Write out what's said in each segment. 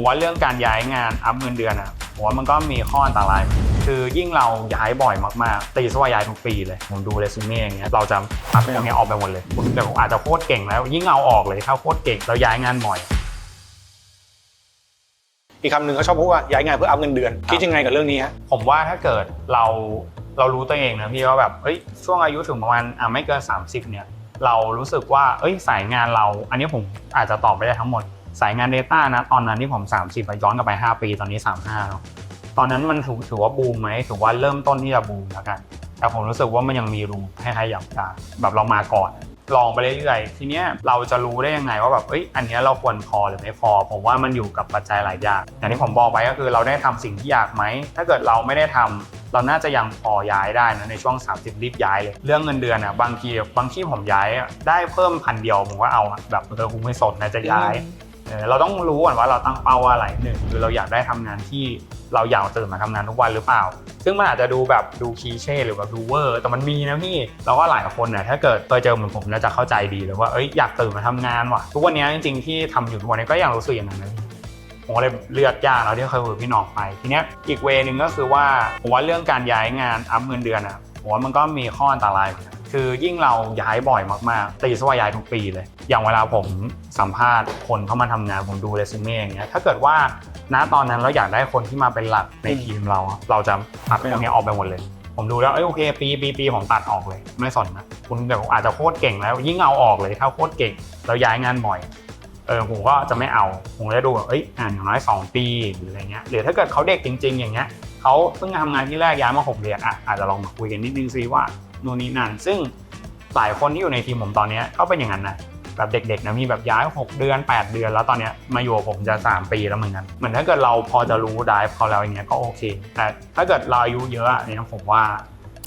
ผมว่าเรื่องการย้ายงานอัพเงินเดือนอะผมว่ามันก็มีข้ออันตราย คือยิ่งเราย้ายบ่อยมากๆตีซะว่าย้ายทุกปีเลย ผมดูเรซูเม่อย่างเงี้ยเราจะตัดพวกเนี้ยออกไปหมดเลยคุณแต่อาจจะโคตรเก่งแล้ว ยิ่งเอาออกเลยถ้าโคตรเก่งแล้วย้ายงานบ่อยอีกคำหนึ่งเขาชอบพูดว่าย้ายงานเพื่ออัพเงินเดือนคิดยังไงกับเรื่องนี้ฮะผมว่าถ้าเกิดเราเรารู้ตัวเองนะพี่ว่าแบบเฮ้ยช่วงอายุถึงประมาณอะไม่เกิน 30 เนี่ย เรารู้สึกว่าเอ้ยสายงานเรา อันนี้ผมอาจจะตอบไม่ได้ทั้งหมด สายงาน Data นะ ตอนนั้นที่ผม 30ไปย้อนกลับไป 5 ปีตอนนี้ 35เนาะตอนนั้นมันถือถือว่าบูมไหมถือว่าเริ่มต้นที่จะบูมแล้วกัน แต่ผมรู้สึกว่ามันยังมีรูให้ใครอยากจะแบบเรามาก่อน ลองไปเรื่อยๆทีเนี้ยเราจะรู้ได้ยังไงว่าแบบเอ้ยอันเนี้ยเราควรพอหรือไม่พอ ผมว่ามันอยู่กับปัจจัยหลายอย่างอย่างที่ผมบอกไปก็คือเราได้ทำสิ่งที่อยากไหมถ้าเกิดเราไม่ได้ทำเราน่าจะยังพอย้ายได้นะในช่วง 30 รีบย้ายเลย เรื่องเงินเดือนอะบางทีบางที่ผมย้ายได้เพิ่มพันเดียวผมก็เอาแบบเออคุณไม่สนนะจะย้าย เราต้องรู้ก่อนว่าเราตั้งเป้าว่าอะไรหนึ่งคือเราอยากได้ทำงานที่เราอยากตื่นมาทำงานทุกวันหรือเปล่า ซึ่งมันอาจจะดูแบบดูคีเช่หรือแบบดูเวอร์ แต่มันมีนะพี่เราก็หลายคนเนี่ยถ้าเกิดเคยเจอเหมือนผมน่าจะเข้าใจดีเลยว่าเอ้ยอยากตื่นมาทำงานว่ะ ทุกวันนี้จริงๆที่ทำอยู่ทุกวันนี้ก็ยังรู้สึกอย่างนั้นนะพี่ผมก็เลยเลือกยากแล้วที่เคยคุยกับพี่น้องไปทีเนี้ยอีกเวนึงก็คือว่าผมว่าเรื่องการย้ายงานอัพเงินเดือนอะ ผมว่ามันก็มีข้ออันตราย คือยิ่งเราย้ายบ่อยมากๆ ตีซะว่าย้ายทุกปีเลย อย่างเวลาผมสัมภาษณ์คนเข้ามาทำงานผมดูเรซูเม่อย่างเงี้ย ถ้าเกิดว่าณตอนนั้นเราอยากได้คนที่มาเป็นหลักในทีมเรา เราจะตัดพวกนี้ออกไปหมดเลย ผมดูแล้วเอ้ยโอเค ปีปีปีผมตัดออกเลย ไม่สนนะคุณเดี๋ยวอาจจะโคตรเก่งแล้ว ยิ่งเอาออกเลยถ้าโคตรเก่งแล้วย้ายงานบ่อยเออผมก็จะไม่เอา ผมจะดูแบบเอ้ยอ่านอย่างน้อยสองปีหรืออะไรเงี้ยหรือถ้าเกิดเขาเด็กจริง ๆ อย่างเงี้ย เขาเพิ่งทำงานที่แรกย้ายมาหกเดือนอะอาจจะลองมาคุยกันนิดนึงซิว่านู่นนี่นั่นซึ่งหลายคนที่อยู่ในทีมผมตอนนี้ก็เป็นอย่างนั้นนะแบบเด็กๆนะมีแบบย้าย 6 เดือน 8 เดือน แล้วตอนเนี้ยมาอยู่ผมจะ 3 ปีแล้วเหมือนกันเหมือนถ้าเกิดเราพอจะรู้ได้เขาแล้วอย่างเงี้ยก็โอเค แต่ถ้าเกิดเราอายุเยอะอะเนี่ยผมว่า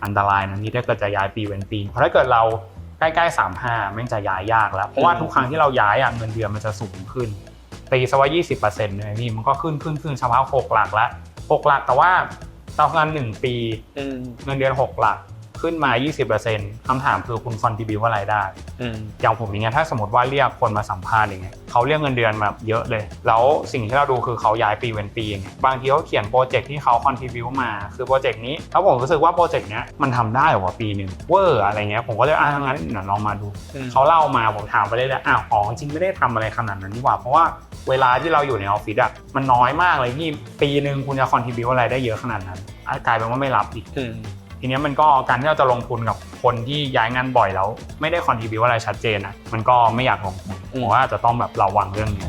อันตรายนะนี่ถ้าเกิดจะย้ายปีเว้นปี เพราะถ้าเกิดเราใกล้ๆ35แม่งจะย้ายยากแล้ว เพราะว่าทุกครั้งที่เราย้ายอะเงินเดือนมันจะสูงขึ้นตีซะว่า20%เซ็นต์เลยพี่มันก็ขึ้นขึ้นขึ้นเฉพาะ6หลักละ 6 หลักแต่ว่าเราทำงาน 1 ปี อืม เงินเดือน 6 หลัก ขึ้นมา 20%คำถามคือคุณคอนทิบิวอะไรได้ อืม อย่างผมอย่างเงี้ยถ้าสมมติว่าเรียกคนมาสัมภาษณ์อย่างเงี้ยเขาเรียกเงินเดือนมาเยอะเลย แล้วสิ่งที่เราดูคือเขาย้ายปีเว้นปีอย่างเงี้ยบางทีเขาเขียนโปรเจกต์ที่เขาคอนทิบิวมาคือโปรเจกต์นี้แล้วผมรู้สึกว่าโปรเจกต์เนี้ยมันทำได้เหรอวะปีหนึ่งเวอร์อะไรเงี้ยผมก็เลยอะงั้นเดี๋ยวลองมาดูอืมเขาเล่ามาผมถามไปเลยเลยๆอ้าวอ๋อจริงไม่ได้ทำอะไรขนาดนั้นนี่หว่า เพราะว่าเวลาที่เราอยู่ในออฟฟิศอะมันน้อยมากเลยที่ปีหนึ่งคุณจะคอนทิบิวอะไรได้เยอะขนาดนั้นอะกลายเป็นว่าไม่รับอีก อืม ทีเนี้ยมันก็การที่เราจะลงทุนกับคนที่ย้ายงานบ่อยแล้ว ไม่ได้คอนทิบิวอะไรชัดเจนนะมันก็ไม่อยากลงทุนผมว่าจะต้องแบบระวังเรื่องนี้